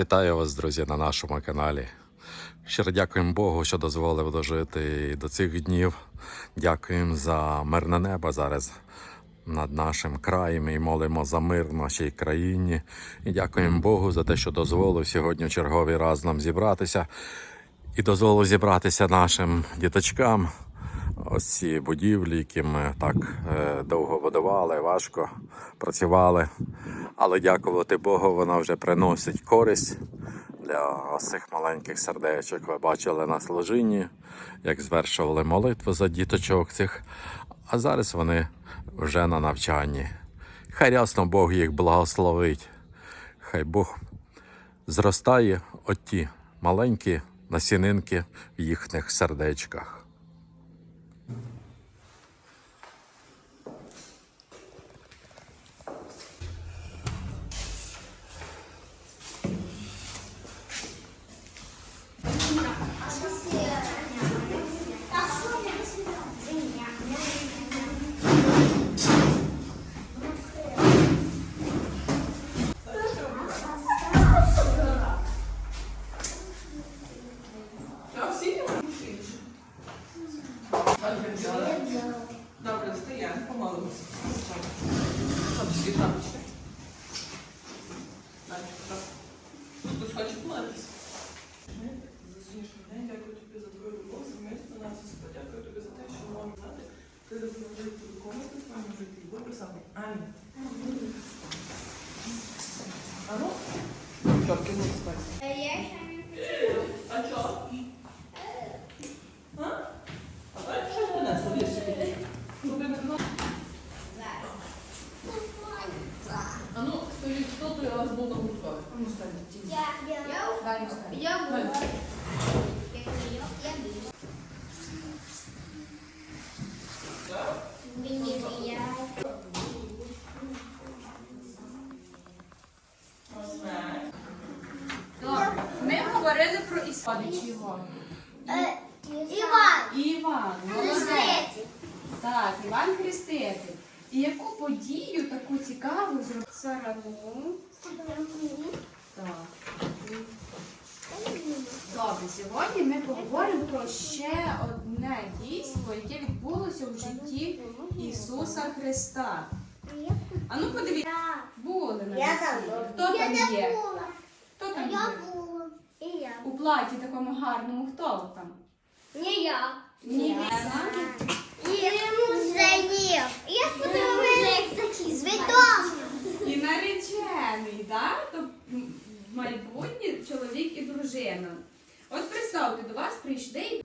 Вітаю вас, друзі, на нашому каналі. Щиро дякуємо Богу, що дозволив дожити до цих днів. Дякуємо за мирне небо зараз над нашим краєм і молимо за мир в нашій країні. І дякуємо Богу за те, що дозволив сьогодні черговий раз нам зібратися і дозволив зібратися нашим діточкам. Ось ці будівлі, які ми так е, довго будували, важко працювали. Але дякувати Богу, вона вже приносить користь для цих маленьких сердечок. Ви бачили на служінні, як звершували молитву за діточок цих. А зараз вони вже на навчанні. Хай ясно Бог їх благословить. Хай Бог зростає оті маленькі насінинки в їхніх сердечках. Добре, стоянка, помолимося. Хтось хоче помолитися? За сьогоднішній день дякую тобі за твою любов, за місто нас, Господь. Дякую тобі за те, що можемо знати. Ти допоможи виконувати в своєму житті. Боже саме. Амінь. А ну? Чорки не спать. А чого? А? А давай щось принесла, віршики. Щоб не було. А ну, скажіть, вас був на гурткові? Ну. Я, я, встань. я Далі. Я більше. Мені я. Ми говорили про Ісходич його. Е, Іван. Іван. молодець. Хреститель. Так, Іван Хреститель. І яку подію таку цікаву зробив? Сарану. Так. Добре, сьогодні ми поговоримо про ще одне дійство, яке відбулося в житті Ісуса Христа. А ну подивіться, були на весіллі. Хто там є? Хто там я є? У платі такому гарному хто там? Не я. Ніна. І музеїв. Я сподобалася такі з видом. І наречений, так? То дружина. От представте, до вас прийшли